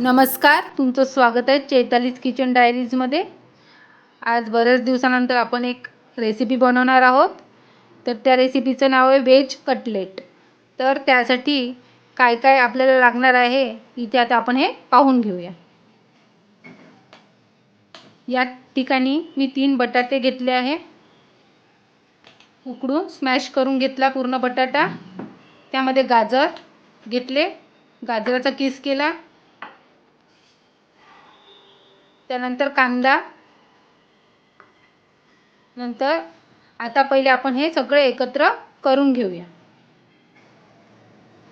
नमस्कार तुमचं स्वागत आहे चैतालीज किचन डायरीजमध्ये आज बऱ्याच दिवसानंतर आपण एक रेसिपी बनवणार आहोत. तर त्या रेसिपीचं नाव आहे व्हेज कटलेट तर त्यासाठी काय काय आपल्याला लागणार आहे इथे आता आपण हे पाहून घेऊया. या ठिकाणी मी तीन बटाटे घेतले आहे. उकडून स्मॅश करून घेतला पूर्ण बटाटा. त्यामध्ये गाजर घेतले. गाजराचा किस केला. त्यानंतर कांदा. नंतर आता पहिले आपण हे सगळे एकत्र करून घेऊया.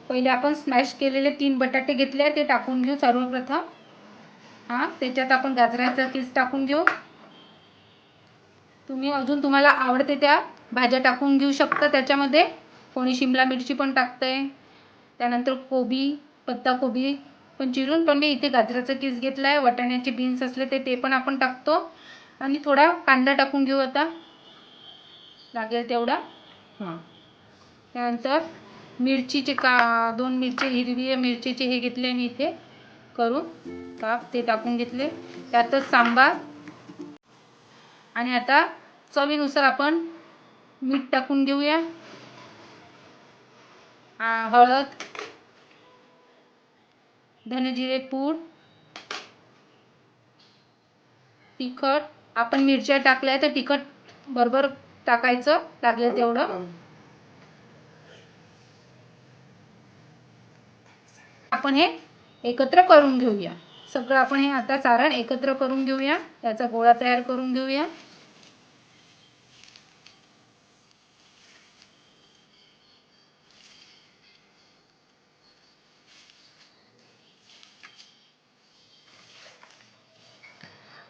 पहिले आपण स्मॅश केलेले तीन बटाटे घेतले ते टाकून घेऊ सर्वप्रथम. हां त्याच्यात आपण गाजराचा किस टाकून घेऊ. तुम्ही अजून तुम्हाला आवडते त्या भाज्या टाकून घेऊ शकता. त्याच्यामध्ये कोणी शिमला मिरची पण टाकतंय. त्यानंतर कोबी पत्ताकोबी पण चिरून पण मी इथे गाजराचा किस घेतला आहे वाटाण्याचे बीन्स असले ते ते पण आपण टाकतो. आणि थोडा कांदा टाकून घेऊ आता. लागेल तेवढा. हां. त्यानंतर मिरचीचे का दोन मिरची हिरवी मिरचीचे हे घेतले मी इथे करून. काप ते टाकून घेतले. त्यातच सांबार. आणि आता चवीनुसार आपण मीठ टाकून घेऊया. हळद. धनजिरे पूड तिखट. आपण मिरच्या टाकल्या तर तिखट बरोबर टाकायचं लागेल तेवढं. आपण हे एकत्र करून घेऊया. सगळं आपण हे आता सारण एकत्र करून घेऊया. त्याचा गोळा तयार करून घेऊया.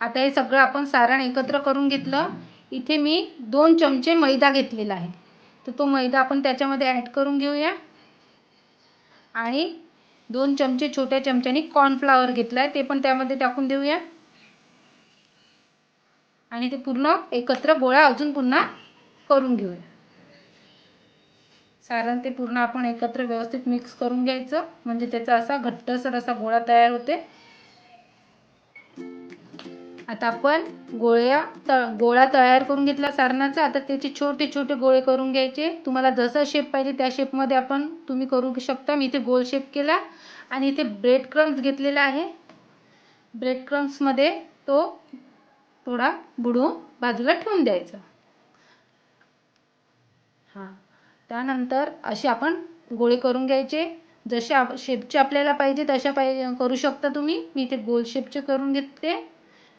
आता हे सगळं आपण सारण एकत्र करून घेतलं इथे मी दोन चमचे मैदा घेतलेला आहे. तर तो मैदा आपण त्याच्यामध्ये ॲड करून घेऊया. आणि दोन चमचे छोट्या चमच्याने कॉर्नफ्लावर घेतला आहे ते पण त्यामध्ये टाकून देऊया. आणि ते पूर्ण एकत्र गोळा अजून पुन्हा करून घेऊया. सारण ते पूर्ण आपण एकत्र व्यवस्थित मिक्स करून घ्यायचं. म्हणजे त्याचा असा घट्टसर असा गोळा तयार होते आता आपण गोळ्या त गोळा तयार करून घेतला सारणाचा. आता त्याचे छोटे छोटे गोळे करून घ्यायचे. तुम्हाला जसा शेप पाहिजे त्या शेपमध्ये आपण तुम्ही करू शकता. मी इथे गोल शेप केला आणि इथे ब्रेड क्रम्स घेतलेला आहे. ब्रेड क्रम्समध्ये तो थोडा बुडवून बाजूला ठेवून द्यायचा. हां. त्यानंतर असे आपण गोळे करून घ्यायचे. जसे आप शेपचे आपल्याला पाहिजे तशा पाहिजे करू शकता तुम्ही. मी इथे गोल शेपचे करून घेते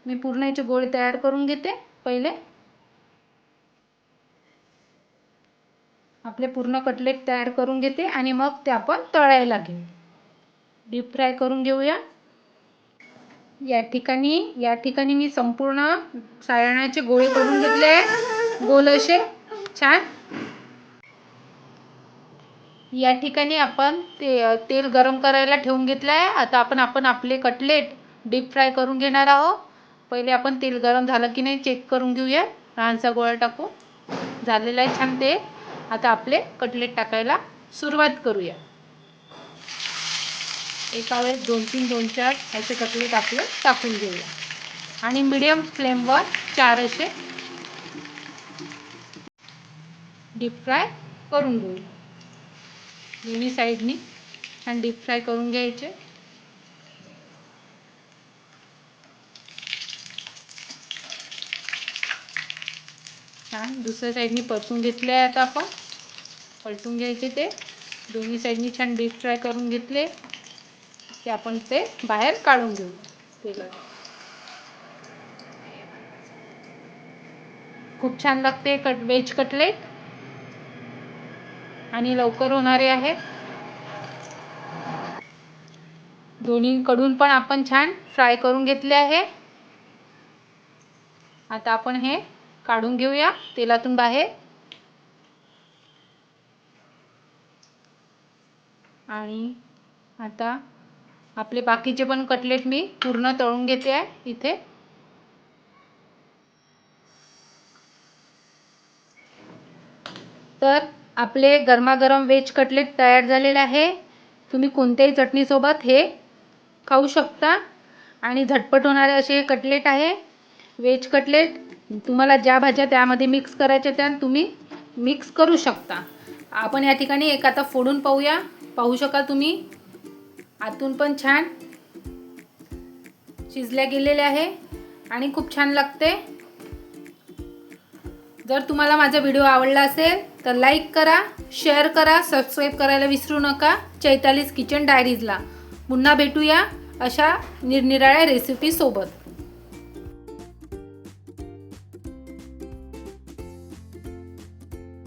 मी पूर्ण याचे गोळे तयार करून घेते पहिले. आपले पूर्ण कटलेट तयार करून घेते आणि मग ते आपण तळायला घेऊ. डीप फ्राय करून घेऊया. या ठिकाणी या ठिकाणी मी संपूर्ण सायणाचे गोळे करून घेतले आहे गोल असे. छान. या ठिकाणी आपण ते तेल गरम करायला ठेवून घेतलं आहे आता आपण आपण आपले कटलेट डीप फ्राय करून घेणार आहोत. पहिले आपण तेल गरम झालं की नाही चेक करून घेऊया. लहानसा गोळा टाकू झालेला आहे छान ते. आता आपले कटलेट टाकायला सुरुवात करूया. एका वेळेस दोन तीन दोन चार असे कटलेट आपले टाकून घेऊया. आणि मिडियम फ्लेमवर चार असे डीप फ्राय करून घेऊया. दोन्ही साईडनी छान डीप फ्राय करून घ्यायचे. छान. दुसऱ्या साईडनी परतून घेतले आहे आता आपण. पलटून घ्यायचे ते. दोन्ही साईडनी छान डीप फ्राय करून घेतले. की आपण ते बाहेर काढून घेऊ. तेला खूप छान लागते कट वेज कटलेट. आणि लवकर होणारे आहेत दोन्हीकडून पण आपण छान फ्राय करून घेतले आहे. आता आपण हे काढून घेऊया तेलातून बाहेर. आणि आता आपले बाकीचे पण कटलेट मी पूर्ण तळून घेते आहे इथे. तर आपले गरमागरम वेज कटलेट तयार झालेले आहे. तुम्ही कोणत्याही चटणीसोबत हे खाऊ शकता. आणि झटपट होणारे असे कटलेट आहे. व्हेज कटलेट तुम्हाला ज्या भाज्या त्यामध्ये मिक्स करायच्या त्या तुम्ही मिक्स करू शकता. आपण या ठिकाणी एक आता फोडून पाहूया. पाहू शकाल तुम्ही? आतून पण छान शिजल्या गेलेले आहे आणि खूप छान लागते. जर तुम्हाला माझा व्हिडिओ आवडला असेल तर लाईक करा शेअर करा सबस्क्राईब करायला विसरू नका. चैतालीस किचन डायरीजला पुन्हा भेटूया अशा निरनिराळ्या रेसिपीसोबत